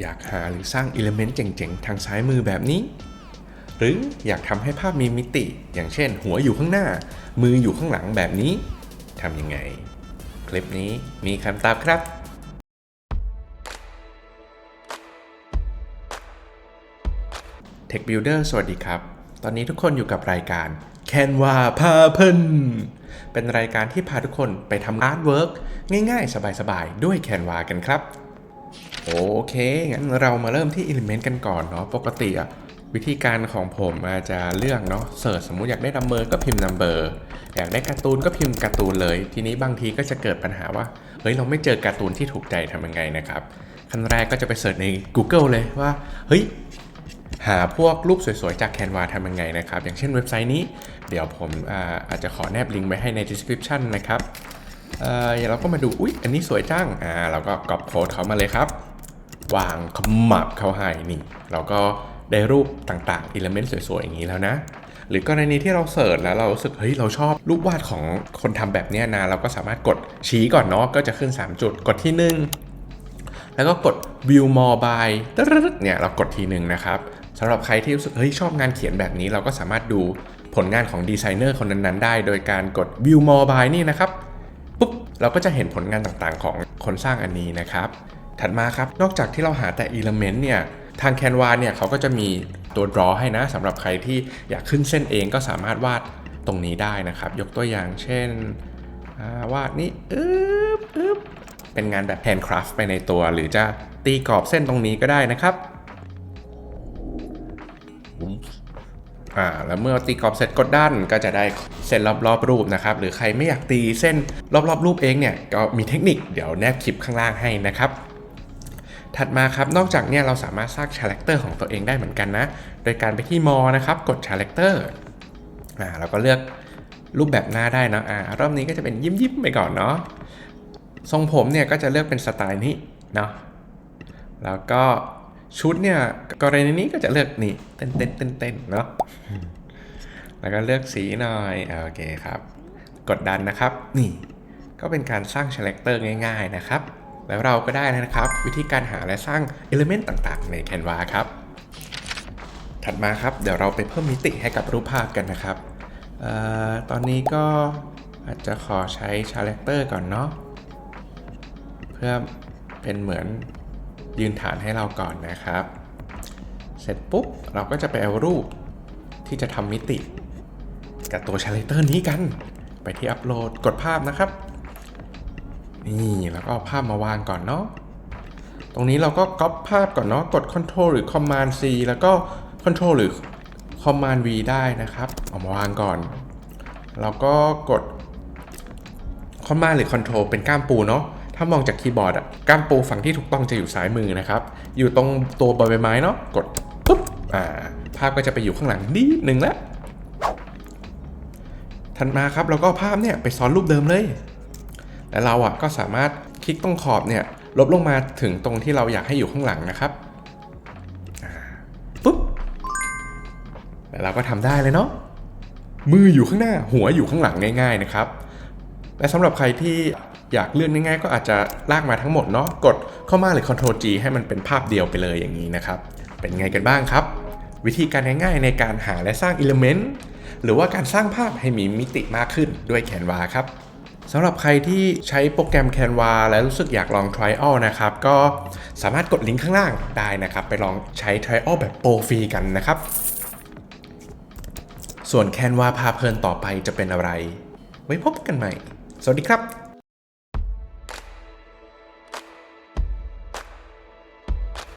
อยากหาหรือสร้างอิเลเมนต์เจ๋งๆ ทางซ้ายมือแบบนี้ หรืออยากทำให้ภาพมีมิติ อย่างเช่น หัวอยู่ข้างหน้า มืออยู่ข้างหลังแบบนี้ทำยังไง คลิปนี้มีคำตอบครับ Tech Builder สวัสดีครับ ตอนนี้ทุกคนอยู่กับรายการ Canva พาเพิ่นเป็นรายการที่พาทุกคนไปทำอาร์ตเวิร์กง่ายๆ สบายๆ ด้วย Canva กันครับ โอเค งั้นเรามาเริ่มที่ Element กันก่อนเนาะ ปกติอะวิธีการของผมอาจจะเลือกเนาะเสิร์ชสมมุติอยากได้นัมเบอร์ก็พิมพ์นัมเบอร์อยากได้การ์ตูนก็พิมพ์การ์ตูนเลย ทีนี้บางทีก็จะเกิดปัญหาว่า เฮ้ย เราไม่เจอการ์ตูนที่ถูกใจทำยังไงนะครับ ขั้นแรกก็จะไปเสิร์ชใน Google เลยว่า เฮ้ย หาพวกรูปสวยๆ จาก Canva ทำยังไงนะครับ อย่างเช่นเว็บไซต์นี้ เดี๋ยวผมอาอาจจะขอแนบลิงก์ไว้ให้ใน description นะครับ เอ่อเราก็มาดูอุ๊ยอันนี้สวยจังอ่าเราก็ก๊อปโค้ดเขามาเลยครับ วางขมับเข้าให้นี่ เราก็ได้รูปต่างๆอิเลเมนต์สวยๆอย่างนี้แล้วนะ หรือกรณีที่เราเสิร์ชแล้วเรารู้สึกเฮ้ยเราชอบรูปวาดของคนทำแบบนี้นะเราก็สามารถกดชี้ก่อนเนาะก็จะขึ้น 3 จุดกดที่ 1 แล้วก็กด view more by เนี่ยเรากดทีหนึ่งนะครับสำหรับใครที่รู้สึกเฮ้ยชอบงานเขียนแบบนี้เราก็สามารถดูผลงานของดีไซเนอร์คนนั้นๆได้ โดยการกด view more by นี่นะครับ เราก็จะเห็นผลงานต่างๆ ของคนสร้างอันนี้นะครับ ถัดมาครับนอกจากที่เราหาแต่ element เนี่ยทาง Canva เนี่ยเขาก็จะมีตัว draw ให้นะสำหรับใครที่อยากขึ้นเส้นเองก็สามารถวาดตรงนี้ได้นะครับ ยกตัวอย่างเช่นาวาดนี่อึ๊บอึ๊บเป็นงานแบบ handcraft ไปในตัว หรือจะตีกรอบเส้นตรงนี้ก็ได้นะครับ อ่าแล้วเมื่อตีกรอบเสร็จกดด้านก็จะได้เส้นรอบๆรูปนะครับ หรือใครไม่อยากตีเส้นรอบๆรูปเองเนี่ยก็มีเทคนิคเดี๋ยวแนบคลิปข้างล่างให้นะครับถัดมาครับ นอกจากเนี่ยเราสามารถสร้างคาแรคเตอร์ของตัวเองได้เหมือนกันนะ โดยการไปที่มอนะครับ กดคาแรคเตอร์อ่าเราก็เลือกรูปแบบหน้าได้นะอ่ารอบนี้ก็จะเป็นยิ้มยิ้มไปก่อนเนาะ ทรงผมเนี่ยก็จะเลือกเป็นสไตล์นี้เนาะ แล้วก็ ชุดเนี่ยกรณีนี้ก็จะเลือกนี่เต้นเต้นเต้นเต้นเนาะแล้วก็เลือกสีหน่อยโอเคครับ กดดันนะครับ นี่ก็เป็นการสร้างคาแรคเตอร์ง่าย ๆนะครับ แล้วเราก็ได้นะครับ วิธีการหาและสร้างเอลิเมนต์ต่างๆ ใน Canva ครับ ถัดมาครับ เดี๋ยวเราไปเพิ่มมิติให้กับรูปภาพกันนะครับออตอนนี้ก็อาจจะขอใช้คาแรคเตอร์ก่อนเนาะเพื่อเป็นเหมือน ยืนฐานให้เราก่อนนะครับ เสร็จปุ๊บเราก็จะไปเอารูปที่จะทำมิติ กับตัวชาเลเตอร์นี้กัน ไปที่อัปโหลดกดภาพนะครับ นี่แล้วก็เอาภาพมาวางก่อนเนาะตรงนี้เราก็ก๊อปภาพก่อนเนาะกด Ctrl หรือ Command C แล้วก็ Ctrl หรือ Command V ได้นะครับเอามาวางก่อน แล้วก็กดคอมมานหรือคอนโทรลเป็นก้ามปูเนาะ ถ้ามองจากคีย์บอร์ดอะก้ามปูฝั่งที่ถูกต้องจะอยู่ซ้ายมือนะครับ อยู่ตรงตัวใบไม้เนาะกดปุ๊บอ่าภาพก็จะไปอยู่ข้างหลังนิดนึงแล้วถัดมาครับเราก็ภาพเนี่ยไปซ้อนรูปเดิมเลย และเราอะก็สามารถคลิกตรงขอบเนี่ยลบลงมาถึงตรงที่เราอยากให้อยู่ข้างหลังนะครับปุ๊บแล้วเราก็ทำได้เลยเนาะมืออยู่ข้างหน้าหัวอยู่ข้างหลังง่าย ๆนะครับ และสำหรับใครที่ อยากเลื่อนง่ายๆ ก็อาจจะลากมาทั้งหมดเนาะกดเข้ามาหรือ Ctrl G ให้มันเป็นภาพเดียวไปเลยอย่างนี้นะครับ เป็นไงกันบ้างครับ วิธีการง่ายๆในการหาและสร้างอิเลเมนต์หรือว่าการสร้างภาพให้มีมิติมากขึ้นด้วย Canva ครับสำหรับใครที่ใช้โปรแกรม Canva และรู้สึกอยากลอง Trial นะครับ ก็สามารถกดลิงก์ข้างล่างได้นะครับ ไปลองใช้ Trial แบบโปรฟรีกันนะครับ ส่วน Canva พาเพลินต่อไปจะเป็นอะไร ไว้พบกันใหม่ สวัสดีครับ